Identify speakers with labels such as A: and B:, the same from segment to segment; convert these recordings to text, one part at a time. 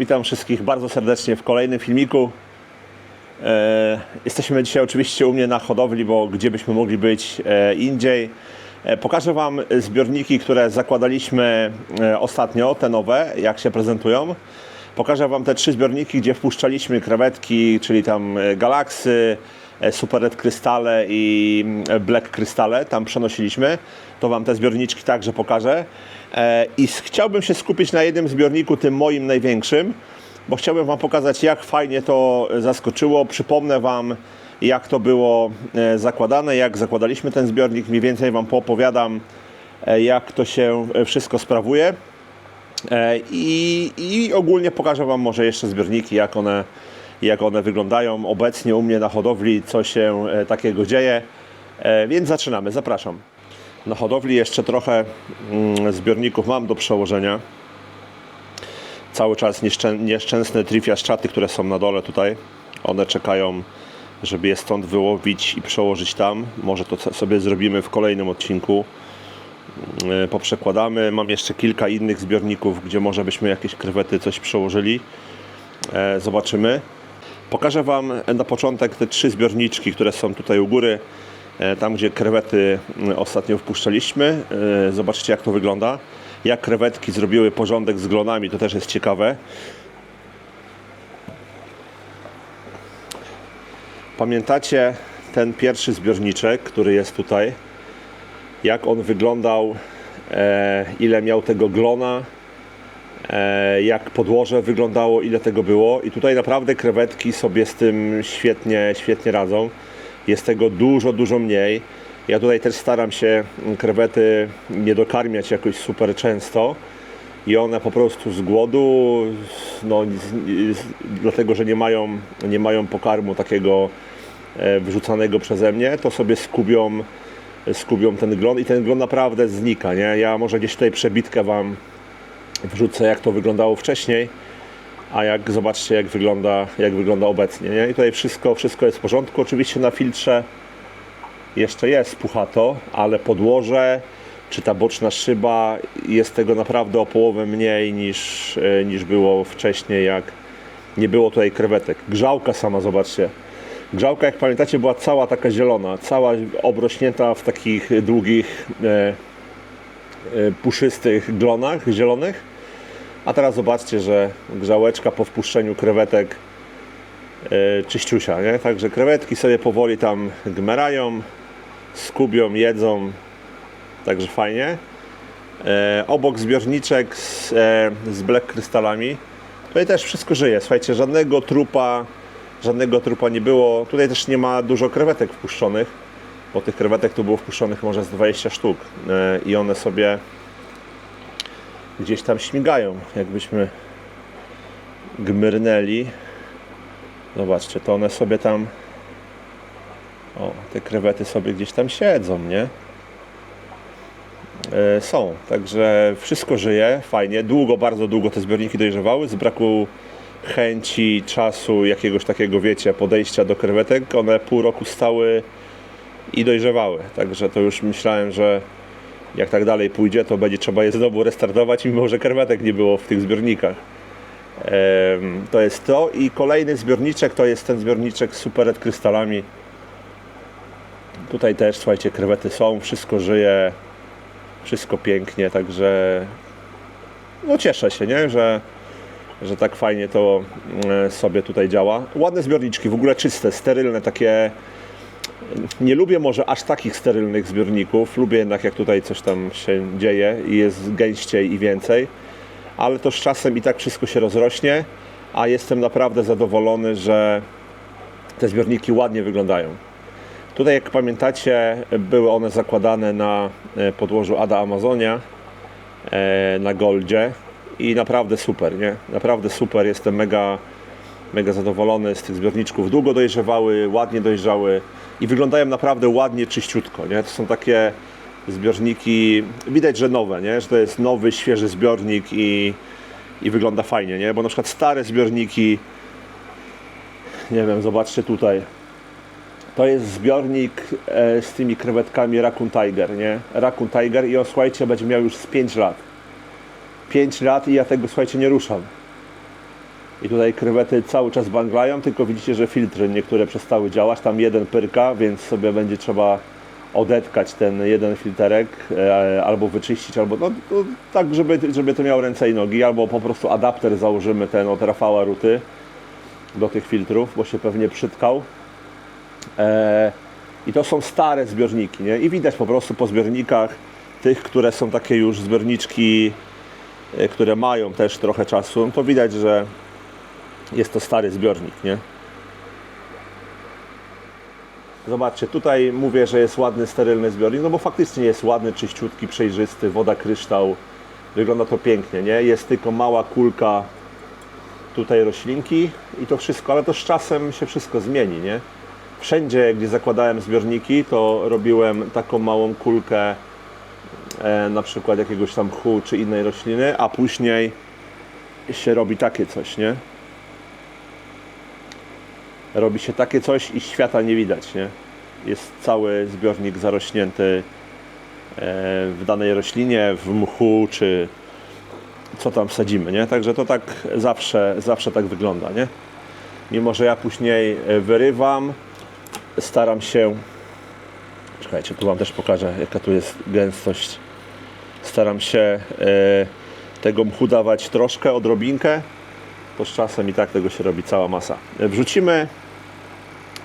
A: Witam wszystkich bardzo serdecznie w kolejnym filmiku. E, jesteśmy dzisiaj oczywiście u mnie na hodowli, bo gdzie byśmy mogli być e, indziej. E, pokażę Wam zbiorniki, które zakładaliśmy e, ostatnio, te nowe, jak się prezentują. Pokażę Wam te trzy zbiorniki, gdzie wpuszczaliśmy krewetki, czyli tam e, galaksy, Super Red krystale i mm, Black krystale, tam przenosiliśmy. To Wam te zbiorniczki także pokażę. E, I chciałbym się skupić na jednym zbiorniku, tym moim największym, bo chciałbym Wam pokazać, jak fajnie to zaskoczyło. Przypomnę Wam, jak to było e, zakładane, jak zakładaliśmy ten zbiornik. Mniej więcej Wam poopowiadam, e, jak to się e, wszystko sprawuje. E, I, I ogólnie pokażę Wam może jeszcze zbiorniki, jak one, jak one wyglądają obecnie u mnie na hodowli, co się e, takiego dzieje. E, Więc zaczynamy, zapraszam. Na hodowli jeszcze trochę mm, zbiorników mam do przełożenia. Cały czas nieszczę, nieszczęsne trifiaszczaty, które są na dole tutaj. One czekają, żeby je stąd wyłowić i przełożyć tam. Może to sobie zrobimy w kolejnym odcinku e, poprzekładamy. Mam jeszcze kilka innych zbiorników, gdzie może byśmy jakieś krewety coś przełożyli. Zobaczymy. Pokażę Wam na początek te trzy zbiorniczki, które są tutaj u góry. E, Tam, gdzie krewety m, ostatnio wpuszczaliśmy. E, Zobaczcie, jak to wygląda. Jak krewetki zrobiły porządek z glonami, to też jest ciekawe. Pamiętacie ten pierwszy zbiorniczek, który jest tutaj? jak on wyglądał, e, ile miał tego glona, jak podłoże wyglądało, ile tego było. I tutaj naprawdę krewetki sobie z tym świetnie, świetnie radzą. Jest tego dużo, dużo mniej. Ja tutaj też staram się krewety nie dokarmiać jakoś super często. I one po prostu z głodu, no, dlatego że nie mają, nie mają pokarmu takiego e, wrzucanego przeze mnie, to sobie skubią skubią ten glon i ten glon naprawdę znika, nie? Ja może gdzieś tutaj przebitkę Wam wrzucę, jak to wyglądało wcześniej, a jak zobaczcie, jak wygląda, jak wygląda obecnie, nie? I tutaj wszystko, wszystko jest w porządku. Oczywiście na filtrze jeszcze jest puchato, ale podłoże czy ta boczna szyba jest tego naprawdę o połowę mniej niż, e, niż było wcześniej, jak nie było tutaj krewetek. Grzałka sama, zobaczcie. Grzałka, jak pamiętacie, była cała taka zielona, cała obrośnięta w takich długich, e, e, puszystych glonach zielonych. A teraz zobaczcie, że grzałeczka po wpuszczeniu krewetek e, czyściusia, nie? Także krewetki sobie powoli tam gmerają, skubią, jedzą, także fajnie. E, obok zbiorniczek z, e, z black krystalami. Tutaj też wszystko żyje. Słuchajcie, żadnego trupa, żadnego trupa nie było. Tutaj też nie ma dużo krewetek wpuszczonych, bo tych krewetek tu było wpuszczonych może z 20 sztuk e, i one sobie gdzieś tam śmigają, jakbyśmy gmyrnęli. Zobaczcie, to one sobie tam o, te krewety sobie gdzieś tam siedzą, nie? E, są. Także wszystko żyje, fajnie. Długo, bardzo długo te zbiorniki dojrzewały. Z braku chęci, czasu, jakiegoś takiego, wiecie, podejścia do krewetek, one pół roku stały i dojrzewały. Także to już myślałem, że jak tak dalej pójdzie, to będzie trzeba je znowu restartować, mimo że krewetek nie było w tych zbiornikach. To jest to. I kolejny zbiorniczek to jest ten zbiorniczek z Super Red krystalami. Tutaj też, słuchajcie, krewety są, wszystko żyje, wszystko pięknie, także no cieszę się, nie? Że, że tak fajnie to mm, sobie tutaj działa. Ładne zbiorniczki, w ogóle czyste, sterylne, takie. Nie lubię może aż takich sterylnych zbiorników. Lubię jednak, jak tutaj coś tam się dzieje i jest gęściej i więcej, ale to z czasem i tak wszystko się rozrośnie, a jestem naprawdę zadowolony, że te zbiorniki ładnie wyglądają. Tutaj, jak pamiętacie, były one zakładane na e, podłożu Ada Amazonia e, na Goldzie i naprawdę super, nie? Naprawdę super, jestem mega, mega zadowolony z tych zbiorniczków. Długo dojrzewały, ładnie dojrzały i wyglądają naprawdę ładnie, czyściutko, nie? To są takie zbiorniki, widać, że nowe, nie? Że to jest nowy, świeży zbiornik i, i wygląda fajnie, nie? Bo na przykład stare zbiorniki, nie wiem, zobaczcie tutaj, to jest zbiornik e, z tymi krewetkami Raccoon Tiger, nie? Raccoon Tiger i on, słuchajcie, będzie miał już z 5 lat. 5 lat i ja tego, słuchajcie, nie ruszam. I tutaj krewety cały czas banglają, tylko widzicie, że filtry niektóre przestały działać. Tam jeden pyrka, więc sobie będzie trzeba odetkać ten jeden filterek, e, albo wyczyścić, albo no, no, tak, żeby, żeby to miało ręce i nogi, albo po prostu adapter założymy ten od Rafała Ruty do tych filtrów, bo się pewnie przytkał. E, I to są stare zbiorniki, nie? I widać po prostu po zbiornikach tych, które są takie już zbiorniczki, e, które mają też trochę czasu, no to widać, że jest to stary zbiornik, nie? Zobaczcie, tutaj mówię, że jest ładny, sterylny zbiornik, no bo faktycznie jest ładny, czyściutki, przejrzysty, woda kryształ. Wygląda to pięknie, nie? Jest tylko mała kulka tutaj roślinki i to wszystko, ale to z czasem się wszystko zmieni, nie? Wszędzie, gdzie zakładałem zbiorniki, to robiłem taką małą kulkę e, na przykład jakiegoś tam mchu czy innej rośliny, a później się robi takie coś, nie? Robi się takie coś i świata nie widać, nie? Jest cały zbiornik zarośnięty e, w danej roślinie, w mchu czy co tam sadzimy, nie? Także to tak zawsze, zawsze tak wygląda, nie? Mimo, że ja później e, wyrywam, staram się czekajcie, tu Wam też pokażę jaka tu jest gęstość staram się e, tego mchu dawać troszkę, odrobinkę to z czasem i tak tego się robi cała masa. E, wrzucimy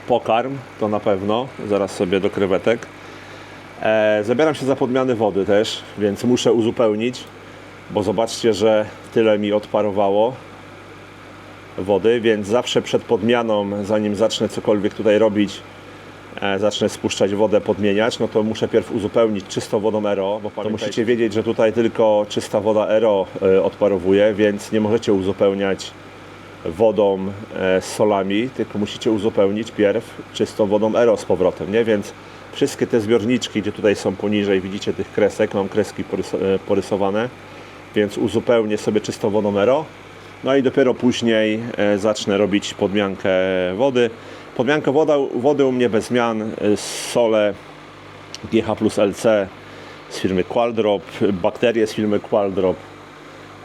A: pokarm, to na pewno. Zaraz sobie do krewetek. E, zabieram się za podmiany wody też, więc muszę uzupełnić bo zobaczcie, że tyle mi odparowało wody, więc zawsze przed podmianą, zanim zacznę cokolwiek tutaj robić, zacznę spuszczać wodę, podmieniać, no to muszę pierw uzupełnić czystą wodą RO, bo to musicie wiedzieć, że tutaj tylko czysta woda RO e, odparowuje, więc nie możecie uzupełniać wodą e, z solami, tylko musicie uzupełnić pierw czystą wodą RO z powrotem, nie? Więc wszystkie te zbiorniczki, gdzie tutaj są poniżej, widzicie tych kresek, mam kreski porys- e, porysowane, więc uzupełnię sobie czystą wodą RO. No i dopiero później e, zacznę robić podmiankę wody. Podmiankę woda, wody u mnie bez zmian, e, sole GH plus LC z firmy Qualdrop, bakterie z firmy Qualdrop.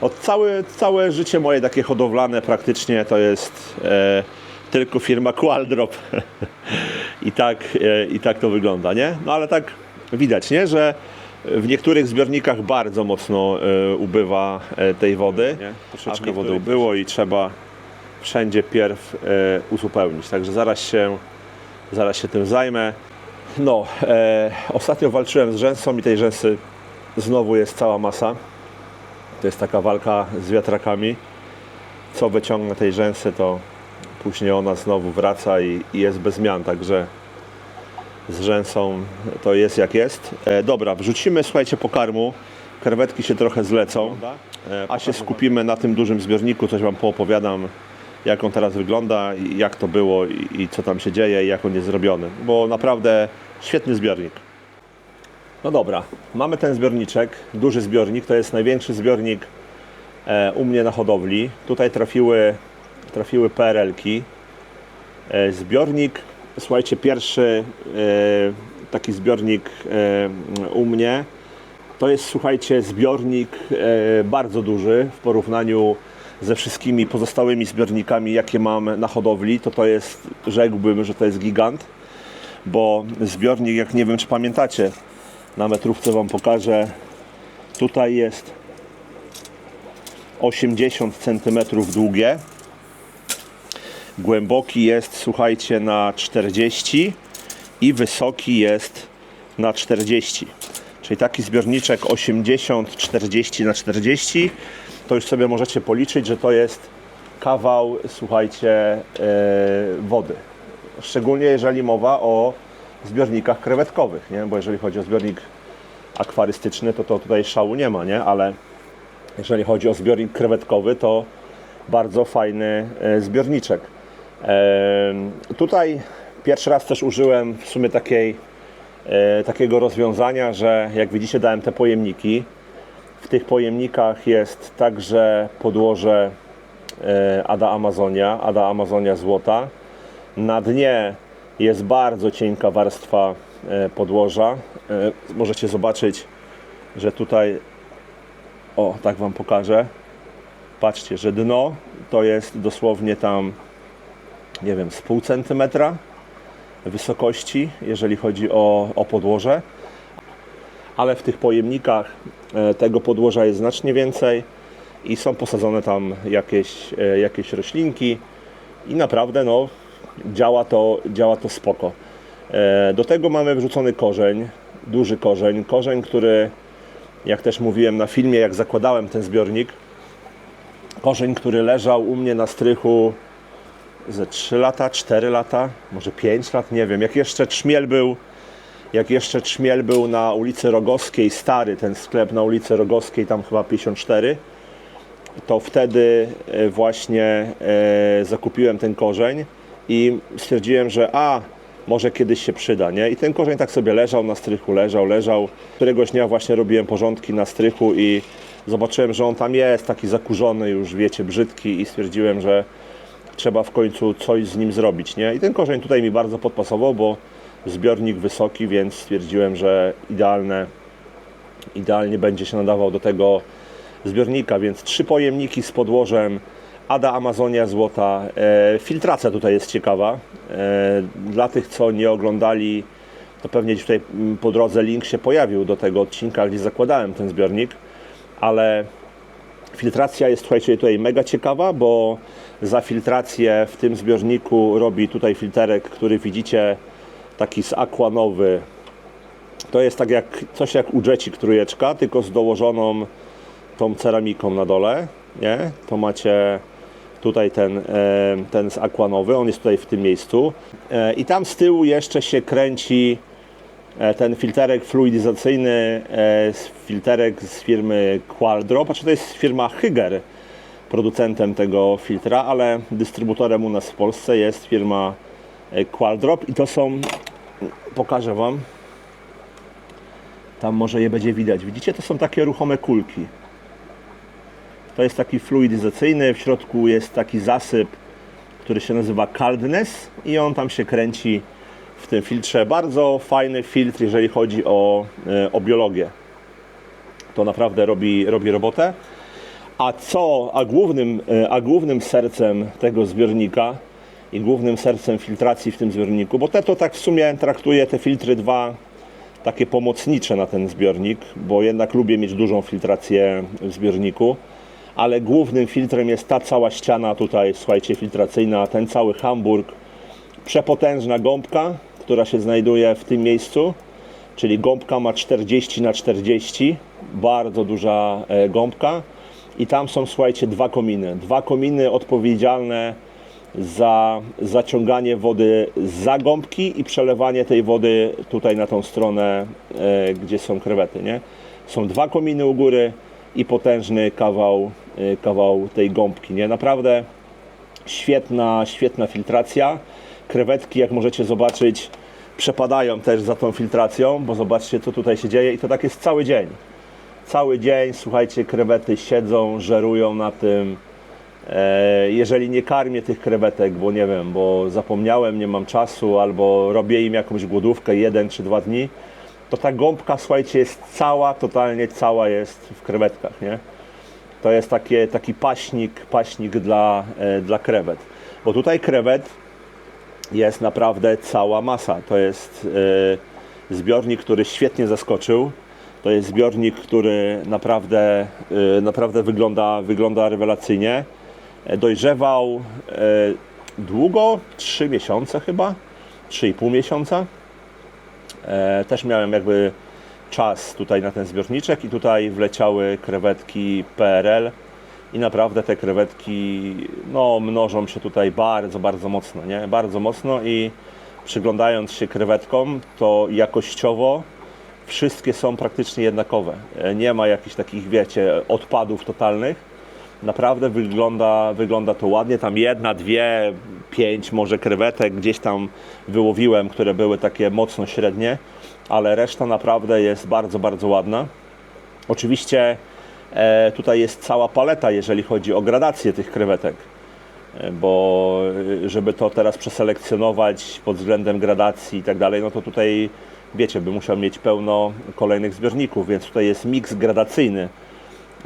A: Od całe, całe życie moje takie hodowlane praktycznie to jest e, tylko firma Qualdrop. I, tak, e, I tak to wygląda, nie? No ale tak widać, nie? Że w niektórych zbiornikach bardzo mocno e, ubywa e, tej wody. Troszeczkę wody ubyło i trzeba wszędzie pierw e, uzupełnić. Także zaraz się, zaraz się tym zajmę. No, e, ostatnio walczyłem z rzęsą i tej rzęsy znowu jest cała masa. To jest taka walka z wiatrakami. Co wyciągnę tej rzęsy, to później ona znowu wraca i, i jest bez zmian. Także z rzęsą to jest jak jest. E, dobra, wrzucimy, słuchajcie, pokarmu. Krewetki się trochę zlecą, e, a się skupimy na tym dużym zbiorniku. Coś Wam poopowiadam, jak on teraz wygląda, jak to było i, i co tam się dzieje i jak on jest zrobiony. Bo naprawdę świetny zbiornik. No dobra, mamy ten zbiorniczek, duży zbiornik, to jest największy zbiornik e, u mnie na hodowli. Tutaj trafiły, trafiły PRL-ki. E, Zbiornik, słuchajcie, pierwszy e, taki zbiornik e, u mnie to jest, słuchajcie, zbiornik e, bardzo duży w porównaniu ze wszystkimi pozostałymi zbiornikami, jakie mam na hodowli. To to jest, rzekłbym, że to jest gigant, bo zbiornik, jak nie wiem, czy pamiętacie, na metrówce Wam pokażę, tutaj jest 80 cm długie, głęboki jest, słuchajcie, na 40 i wysoki jest na 40. Czyli taki zbiorniczek 80, 40 na 40, to już sobie możecie policzyć, że to jest kawał, słuchajcie, e, wody. Szczególnie jeżeli mowa o zbiornikach krewetkowych, nie? Bo jeżeli chodzi o zbiornik akwarystyczny, to, to tutaj szału nie ma, nie? Ale jeżeli chodzi o zbiornik krewetkowy, to bardzo fajny e, zbiorniczek. Em, Tutaj pierwszy raz też użyłem w sumie takiej, e, takiego rozwiązania, że jak widzicie dałem te pojemniki. Tych pojemnikach jest także podłoże e, Ada Amazonia, Ada Amazonia złota. Na dnie jest bardzo cienka warstwa e, podłoża. E, Możecie zobaczyć, że tutaj, o tak Wam pokażę, Patrzcie, że dno to jest dosłownie tam, nie wiem, z pół centymetra wysokości, jeżeli chodzi o, o podłoże. Ale w tych pojemnikach e, tego podłoża jest znacznie więcej i są posadzone tam jakieś, e, jakieś roślinki i naprawdę no, działa, to, działa to spoko. E, Do tego mamy wrzucony korzeń, duży korzeń, korzeń, który jak też mówiłem na filmie, jak zakładałem ten zbiornik, korzeń, który leżał u mnie na strychu ze 3 lata, 4 lata, może 5 lat, nie wiem. Jak jeszcze trzmiel był, jak jeszcze trzmiel był na ulicy Rogowskiej, stary ten sklep na ulicy Rogowskiej, tam chyba 54, to wtedy e, właśnie e, zakupiłem ten korzeń i stwierdziłem, że a, może kiedyś się przyda, nie? I ten korzeń tak sobie leżał na strychu, leżał, leżał. Któregoś dnia właśnie robiłem porządki na strychu i zobaczyłem, że on tam jest taki zakurzony już, wiecie, brzydki i stwierdziłem, że trzeba w końcu coś z nim zrobić, nie? I ten korzeń tutaj mi bardzo podpasował, bo zbiornik wysoki, więc stwierdziłem, że idealne, idealnie będzie się nadawał do tego zbiornika, więc trzy pojemniki z podłożem Ada Amazonia Złota. E, filtracja tutaj jest ciekawa. E, dla tych, co nie oglądali, to pewnie tutaj po drodze link się pojawił do tego odcinka, gdzie zakładałem ten zbiornik, ale filtracja jest słuchajcie, tutaj mega ciekawa, bo za filtrację w tym zbiorniku robi tutaj filterek, który widzicie, taki z aquanowy. To jest tak jak coś jak u Jetzik trójeczka, tylko z dołożoną tą ceramiką na dole, nie? To macie tutaj ten, e, ten z aquanowy, on jest tutaj w tym miejscu. E, I tam z tyłu jeszcze się kręci e, ten filterek fluidyzacyjny, filterek z firmy Qualdrop, znaczy to jest firma Hyger, producentem tego filtra, ale dystrybutorem u nas w Polsce jest firma Qualdrop i to są, pokażę Wam, tam może je będzie widać, widzicie, to są takie ruchome kulki. To jest taki fluidyzacyjny, w środku jest taki zasyp, który się nazywa Caldness i on tam się kręci w tym filtrze. Bardzo fajny filtr, jeżeli chodzi o, e, o biologię. To naprawdę robi, robi robotę. A co, a głównym, e, a głównym sercem tego zbiornika i głównym sercem filtracji w tym zbiorniku, bo te to tak w sumie traktuję te filtry dwa takie pomocnicze na ten zbiornik, bo jednak lubię mieć dużą filtrację w zbiorniku, ale głównym filtrem jest ta cała ściana tutaj, słuchajcie, filtracyjna, ten cały Hamburg, przepotężna gąbka, która się znajduje w tym miejscu, czyli gąbka ma 40 na 40, bardzo duża e, gąbka i tam są, słuchajcie, dwa kominy. Dwa kominy odpowiedzialne za zaciąganie wody za gąbki i przelewanie tej wody tutaj na tą stronę, e, gdzie są krewety, nie? Są dwa kominy u góry i potężny kawał, e, kawał tej gąbki, nie? Naprawdę świetna, świetna filtracja. Krewetki, jak możecie zobaczyć, przepadają też za tą filtracją, bo zobaczcie, co tutaj się dzieje i to tak jest cały dzień. Cały dzień, słuchajcie, krewety siedzą, żerują na tym. E, Jeżeli nie karmię tych krewetek, bo nie wiem, bo zapomniałem, nie mam czasu, albo robię im jakąś głodówkę jeden czy dwa dni, to ta gąbka, słuchajcie, jest cała, totalnie cała jest w krewetkach, nie? To jest takie, taki paśnik, paśnik dla, e, dla krewet. Bo tutaj krewet jest naprawdę cała masa. To jest e, zbiornik, który świetnie zaskoczył. To jest zbiornik, który naprawdę, naprawdę wygląda, wygląda rewelacyjnie. E, Dojrzewał e, długo, 3 miesiące chyba, 3,5 miesiąca. E, Też miałem jakby czas tutaj na ten zbiorniczek i tutaj wleciały krewetki PRL i naprawdę te krewetki no, mnożą się tutaj bardzo, bardzo mocno, nie? Bardzo mocno i przyglądając się krewetkom, to jakościowo wszystkie są praktycznie jednakowe. Nie ma jakichś takich, wiecie, odpadów totalnych. Naprawdę wygląda, wygląda to ładnie. Tam jedna, dwie, pięć może krewetek gdzieś tam wyłowiłem, które były takie mocno średnie, ale reszta naprawdę jest bardzo, bardzo ładna. Oczywiście e, tutaj jest cała paleta, jeżeli chodzi o gradację tych krewetek, E, bo e, żeby to teraz przeselekcjonować pod względem gradacji i tak dalej, no to tutaj wiecie, by musiał mieć pełno kolejnych zbiorników, więc tutaj jest miks gradacyjny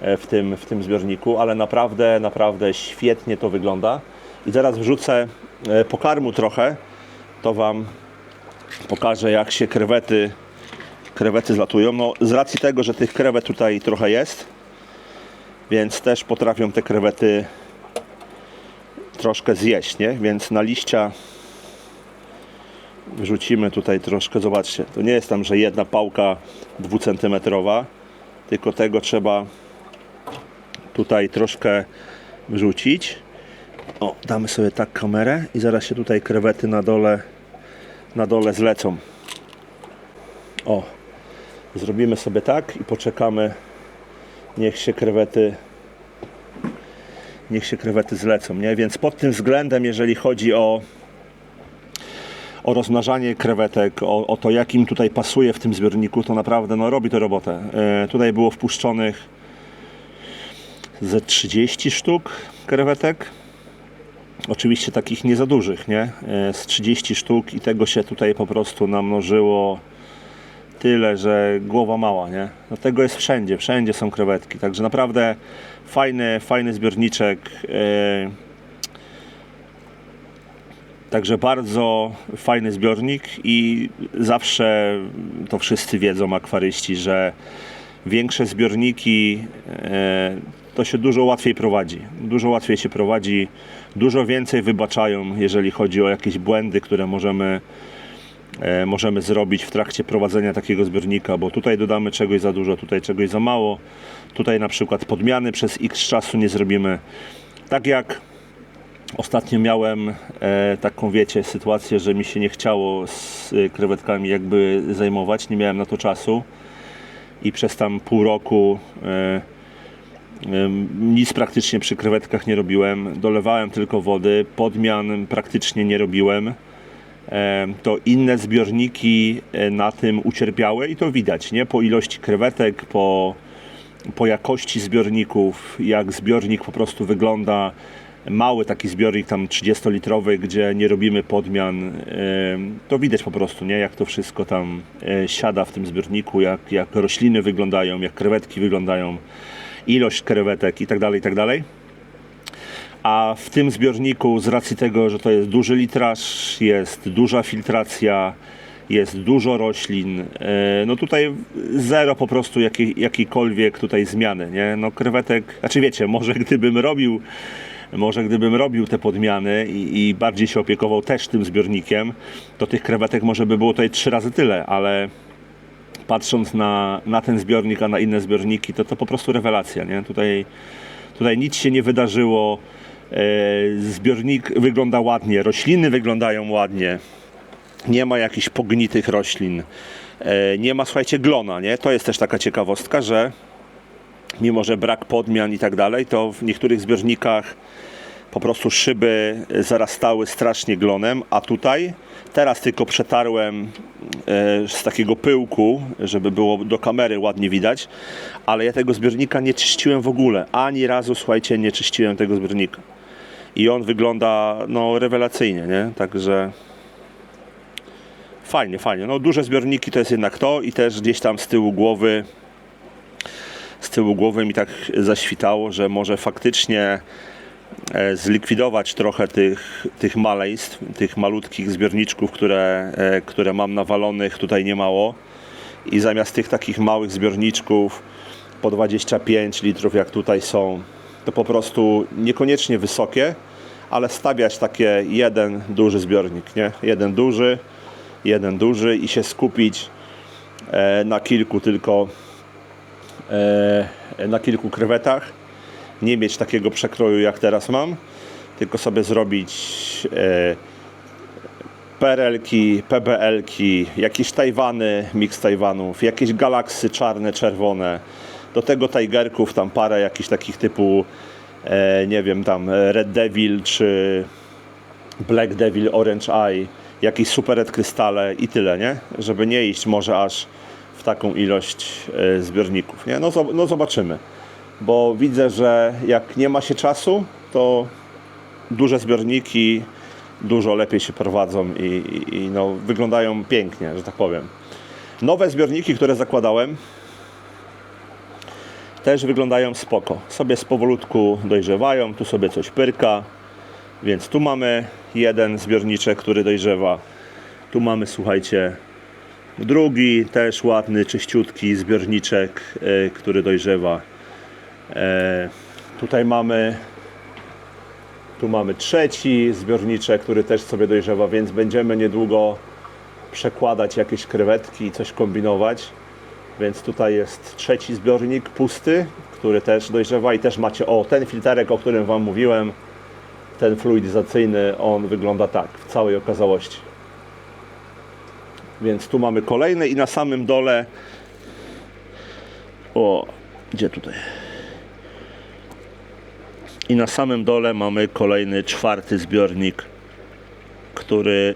A: w tym, w tym zbiorniku, ale naprawdę, naprawdę świetnie to wygląda. I zaraz wrzucę e, pokarmu trochę, to Wam pokażę jak się krewety, krewety zlatują. No, z racji tego, że tych krewet tutaj trochę jest, więc też potrafią te krewety troszkę zjeść, nie? Więc na liścia wrzucimy tutaj troszkę, zobaczcie, to nie jest tam, że jedna pałka dwucentymetrowa, tylko tego trzeba tutaj troszkę wrzucić. O, damy sobie tak kamerę i zaraz się tutaj krewety na dole, na dole zlecą. O, zrobimy sobie tak i poczekamy, niech się krewety niech się krewety zlecą, nie? Więc pod tym względem, jeżeli chodzi o o rozmnażanie krewetek, o, o to jakim tutaj pasuje w tym zbiorniku, to naprawdę no, robi to robotę. E, tutaj było wpuszczonych ze 30 sztuk krewetek. Oczywiście takich nie za dużych, nie? E, z 30 sztuk i tego się tutaj po prostu namnożyło tyle, że głowa mała, nie? No tego jest wszędzie, wszędzie są krewetki, także naprawdę fajny, fajny zbiorniczek. E, Także bardzo fajny zbiornik i zawsze to wszyscy wiedzą, akwaryści, że większe zbiorniki e, to się dużo łatwiej prowadzi. Dużo łatwiej się prowadzi, dużo więcej wybaczają, jeżeli chodzi o jakieś błędy, które możemy, e, możemy zrobić w trakcie prowadzenia takiego zbiornika, bo tutaj dodamy czegoś za dużo, tutaj czegoś za mało. Tutaj na przykład podmiany przez x czasu nie zrobimy. Tak jak Ostatnio miałem e, taką, wiecie, sytuację, że mi się nie chciało z e, krewetkami jakby zajmować, nie miałem na to czasu i przez tam pół roku e, nic praktycznie przy krewetkach nie robiłem. Dolewałem tylko wody, podmian praktycznie nie robiłem. To inne zbiorniki e, na tym ucierpiały i to widać, nie? Po ilości krewetek, po, po jakości zbiorników, jak zbiornik po prostu wygląda mały taki zbiornik tam 30-litrowy, gdzie nie robimy podmian, to widać po prostu, nie, jak to wszystko tam e, siada w tym zbiorniku, jak, jak rośliny wyglądają, jak krewetki wyglądają, ilość krewetek i tak dalej, i tak. A w tym zbiorniku, z racji tego, że to jest duży litraż, jest duża filtracja, jest dużo roślin, e, no tutaj zero po prostu jakiej, jakiejkolwiek tutaj zmiany, nie? No krewetek, znaczy wiecie, może gdybym robił może gdybym robił te podmiany i, i, bardziej się opiekował też tym zbiornikiem, to tych krewetek może by było tutaj trzy razy tyle, ale patrząc na, na ten zbiornik, a na inne zbiorniki, to to po prostu rewelacja, nie? Tutaj, tutaj nic się nie wydarzyło, e, zbiornik wygląda ładnie, rośliny wyglądają ładnie, nie ma jakichś pognitych roślin, e, nie ma, słuchajcie, glona, nie? To jest też taka ciekawostka, że mimo że brak podmian i tak dalej, to w niektórych zbiornikach po prostu szyby zarastały strasznie glonem, a tutaj teraz tylko przetarłem e, z takiego pyłku, żeby było do kamery ładnie widać, ale ja tego zbiornika nie czyściłem w ogóle. Ani razu, słuchajcie, nie czyściłem tego zbiornika. I on wygląda no rewelacyjnie, nie? Także fajnie, fajnie. No duże zbiorniki to jest jednak to i też gdzieś tam z tyłu głowy z tyłu głowy mi tak zaświtało, że może faktycznie zlikwidować trochę tych, tych maleństw, tych malutkich zbiorniczków, które, e, które mam nawalonych tutaj niemało i zamiast tych takich małych zbiorniczków po 25 litrów jak tutaj są, to po prostu niekoniecznie wysokie, ale stawiać takie jeden duży zbiornik, nie? Jeden duży, jeden duży i się skupić e, na kilku tylko na kilku krewetach. Nie mieć takiego przekroju jak teraz mam, tylko sobie zrobić PRL-ki, PBL-ki, jakieś Tajwany, miks Tajwanów, jakieś galaksy czarne, czerwone. Do tego Tigerków tam parę jakichś takich typu nie wiem tam Red Devil czy Black Devil, Orange Eye, jakieś Super Red krystale i tyle, nie? Żeby nie iść może aż w taką ilość e, zbiorników. Nie? No, no zobaczymy, bo widzę, że jak nie ma się czasu, to duże zbiorniki dużo lepiej się prowadzą i, i, i no, wyglądają pięknie, że tak powiem. Nowe zbiorniki, które zakładałem, też wyglądają spoko. Sobie z powolutku dojrzewają, tu sobie coś pyrka. Więc tu mamy jeden zbiorniczek, który dojrzewa. Tu mamy, słuchajcie, drugi też ładny, czyściutki zbiorniczek, e, który dojrzewa. E, tutaj mamy tu mamy trzeci zbiorniczek, który też sobie dojrzewa, więc będziemy niedługo przekładać jakieś krewetki i coś kombinować. Więc tutaj jest trzeci zbiornik pusty, który też dojrzewa i też macie, o ten filterek, o którym Wam mówiłem, ten fluidyzacyjny, on wygląda tak w całej okazałości. Więc tu mamy kolejny i na samym dole o, gdzie tutaj? I na samym dole mamy kolejny czwarty zbiornik, który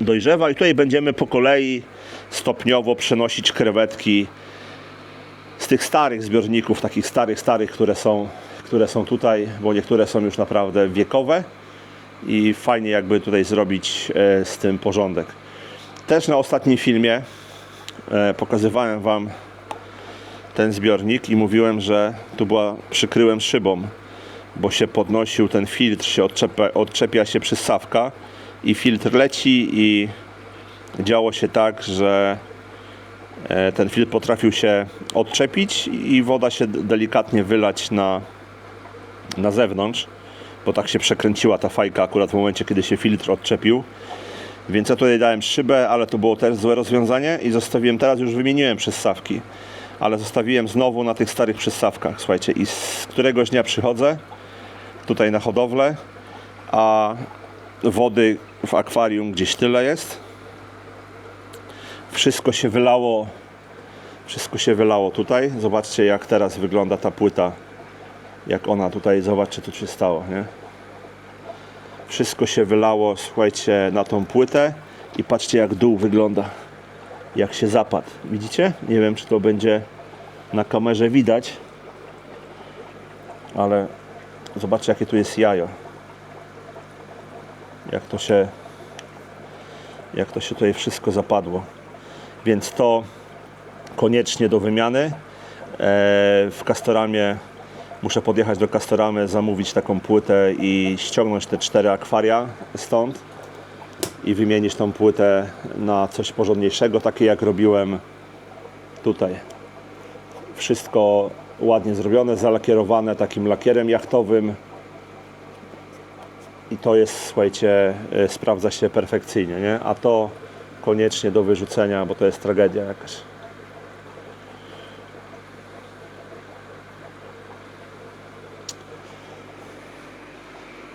A: dojrzewa. I tutaj będziemy po kolei stopniowo przenosić krewetki z tych starych zbiorników, takich starych, starych, które są, które są tutaj, bo niektóre są już naprawdę wiekowe. I fajnie jakby tutaj zrobić e, z tym porządek. Też na ostatnim filmie e, pokazywałem Wam ten zbiornik i mówiłem, że tu była, przykryłem szybą, bo się podnosił ten filtr, się odczepia, odczepia się przystawka i filtr leci i działo się tak, że e, ten filtr potrafił się odczepić i woda się delikatnie wylać na, na zewnątrz, bo tak się przekręciła ta fajka akurat w momencie, kiedy się filtr odczepił. Więc ja tutaj dałem szybę, ale to było też złe rozwiązanie i zostawiłem, teraz już wymieniłem przystawki, ale zostawiłem znowu na tych starych przystawkach, słuchajcie, i z któregoś dnia przychodzę tutaj na hodowlę, a wody w akwarium gdzieś tyle jest. Wszystko się wylało, wszystko się wylało tutaj. Zobaczcie jak teraz wygląda ta płyta. Jak ona tutaj, zobaczcie co się stało, nie? Wszystko się wylało, słuchajcie, na tą płytę i patrzcie jak dół wygląda. Jak się zapadł. Widzicie? Nie wiem czy to będzie na kamerze widać. Ale zobaczcie jakie tu jest jajo. Jak to się jak to się tutaj wszystko zapadło. Więc to koniecznie do wymiany. E, W Castoramie muszę podjechać do Castoramy, zamówić taką płytę i ściągnąć te cztery akwaria stąd i wymienić tą płytę na coś porządniejszego, takie jak robiłem tutaj. Wszystko ładnie zrobione, zalakierowane takim lakierem jachtowym i to jest, słuchajcie, y, sprawdza się perfekcyjnie, nie? A to koniecznie do wyrzucenia, bo to jest tragedia jakaś.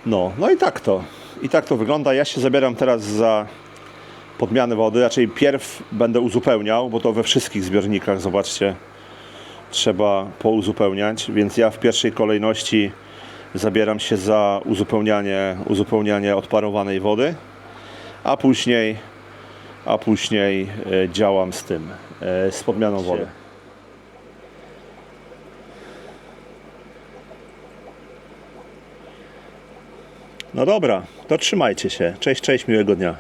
A: No, no i tak to. I tak to wygląda. Ja się zabieram teraz za podmianę wody, raczej pierw będę uzupełniał, bo to we wszystkich zbiornikach, zobaczcie, trzeba pouzupełniać, więc ja w pierwszej kolejności zabieram się za uzupełnianie, uzupełnianie odparowanej wody, a później, a później e, działam z tym, e, z podmianą wody. No dobra, to trzymajcie się. Cześć, cześć, miłego dnia.